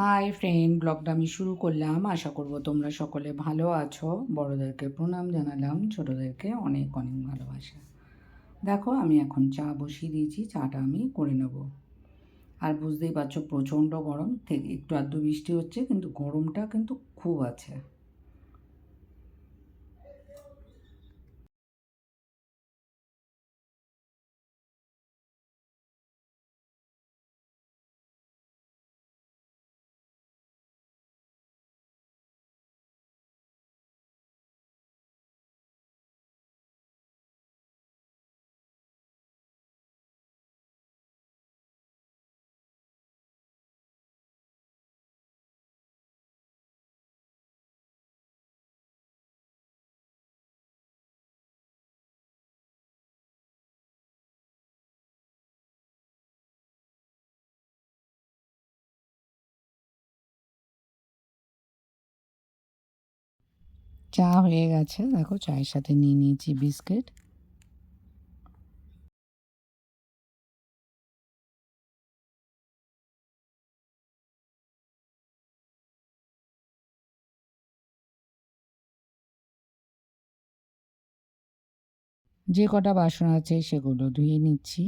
Hi friend ব্লগটা আমি শুরু করলাম। আশা করব তোমরা সকলে ভালো আছো। বড়োদেরকে প্রণাম জানালাম। ছোটোদেরকে অনেক অনেক ভালোবাসা। দেখো, আমি এখন চা বসিয়ে দিয়েছি। চাটা আমি করে নেব। আর বুঝতেই পারছ প্রচণ্ড গরম। থেকে একটু আধটু বৃষ্টি হচ্ছে, কিন্তু গরমটা কিন্তু খুব আছে। চা হয়ে গেছে। দেখো, চায়ের সাথে নিয়ে নিয়েছি বিস্কিট। যে কটা বাসন আছে সেগুলো ধুয়ে নিচ্ছি।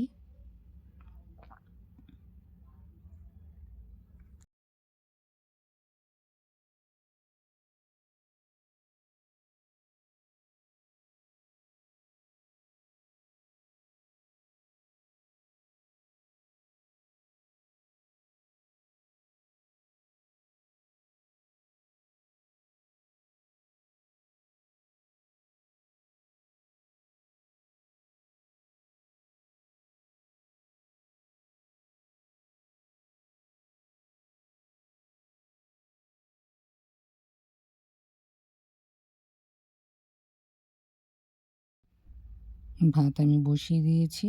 ভাত আমি বসিয়ে দিয়েছি।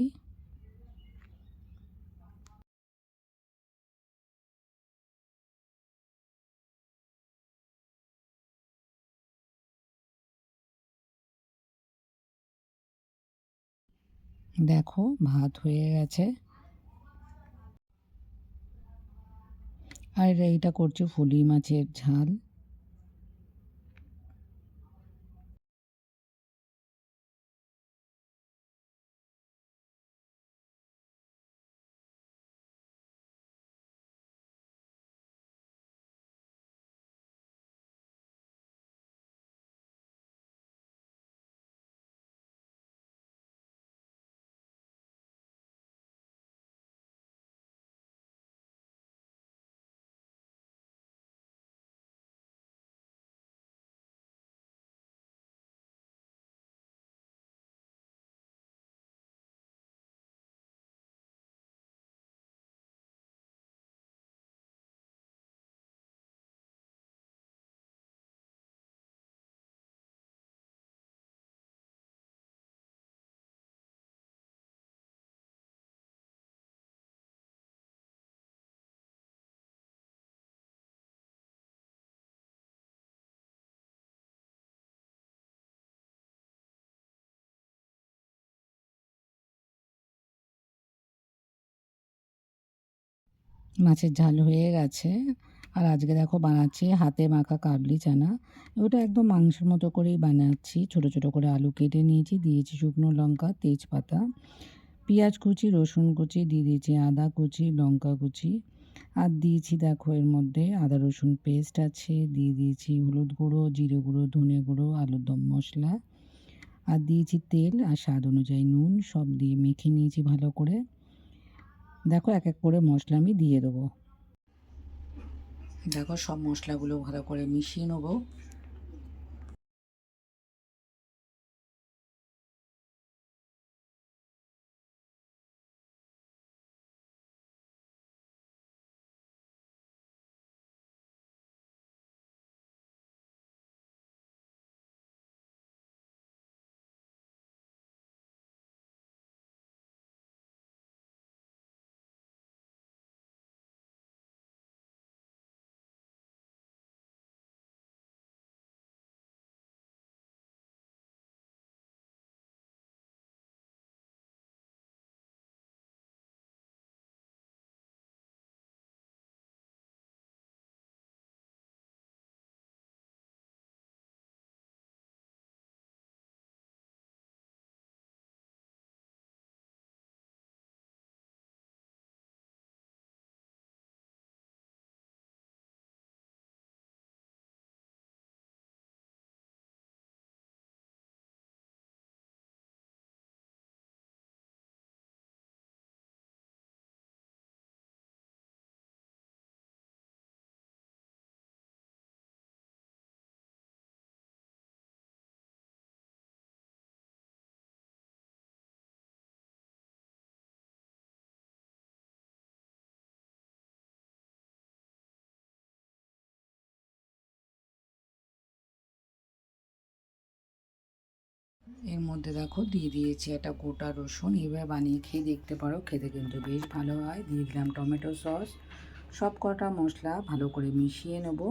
দেখো ভাত হয়ে গেছে। আর এইটা করছি ফুলি মাছের ঝাল। মাছের ঝাল হয়ে গেছে। আর আজকে দেখো বানাচ্ছি হাতে মাখা কাবলি চানা। ওটা একদম মাংসের মতো করেই বানাচ্ছি। ছোট ছোট করে আলু কেটে নিয়েছি, দিয়েছি শুকনো লঙ্কা, তেজপাতা, পেঁয়াজ কুচি, রসুন কুচি, দিয়ে দিয়েছি আদা কুচি, লঙ্কা কুচি। আর দিয়েছি দেখো এর মধ্যে আদা, রসুন পেস্ট আছে, দিয়ে দিয়েছি হলুদ গুঁড়ো, জিরে গুঁড়ো, ধনে গুঁড়ো, আলুর দম মশলা। আর দিয়েছি তেল আর স্বাদ অনুযায়ী নুন, সব দিয়ে মেখে নিয়েছি ভালো করে। দেখো এক এক করে মশলা আমি দিয়ে দেবো। দেখো সব মশলাগুলো ভালো করে মিশিয়ে নেব। এর মধ্যে দেখো দিয়ে দিয়েছি একটা গোটা রসুন এবার বানিয়ে খেয়ে দেখতে পারো, খেতে কিন্তু বেশ ভালো হয়। দিয়ে দিলাম টমেটো সস। সব কটা মশলা ভালো করে মিশিয়ে নেব।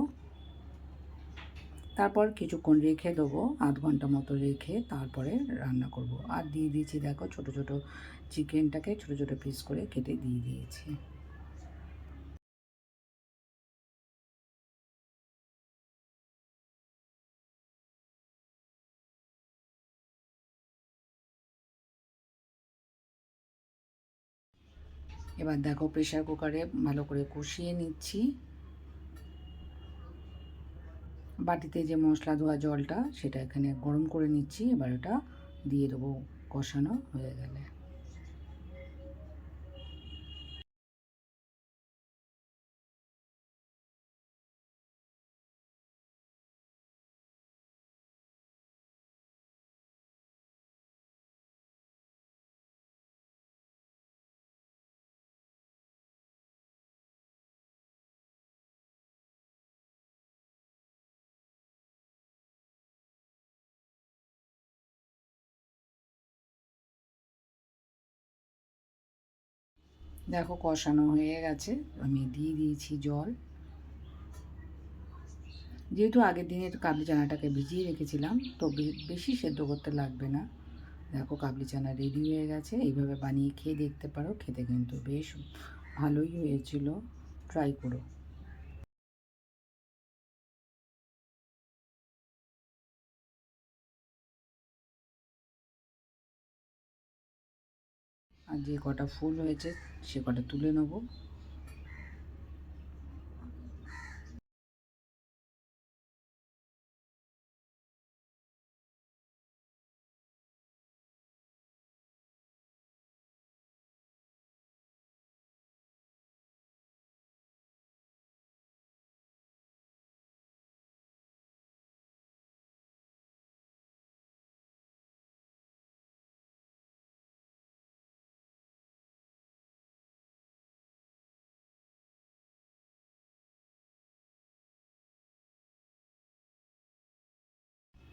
তারপর কিছুক্ষণ রেখে দেবো, আধ ঘণ্টা মতো রেখে তারপরে রান্না করব। আর দিয়ে দিয়েছি দেখো ছোট ছোট চিকেনটাকে ছোট ছোট পিস করে কেটে দিয়ে দিয়েছি। এবার দেখো প্রেশার কুকারে ভালো করে কষিয়ে নিচ্ছি। বাটিতে যে মশলা ধোয়া জলটা, সেটা এখানে গরম করে নিচ্ছি। এবার ওটা দিয়ে দেবো কষানো, হয়ে গেলে। দেখো কষানো হয়ে গেছে। আমি দিয়ে দিয়েছি জল। যেহেতু আগের দিনের কাবলি চানাটাকে ভিজিয়ে রেখেছিলাম, তো বেশি সেদ্ধ করতে লাগবে না। দেখো কাবলি চানা রেডি হয়ে গেছে। এইভাবে বানিয়ে খেয়ে দেখতে পারো, খেতে কিন্তু বেশ ভালোই হয়েছিল। ট্রাই করো। আর যে কটা ফুল হয়েছে সে কটা তুলে নেব।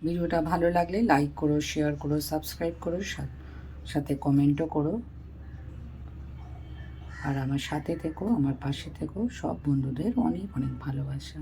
ভিডিওটা ভালো লাগলে লাইক করো শেয়ার করো সাবস্ক্রাইব করো, সাথে কমেন্টও করো। আর আমার সাথে থেকো, আমার পাশে থেকো। সব বন্ধুদের অনেক অনেক ভালোবাসা।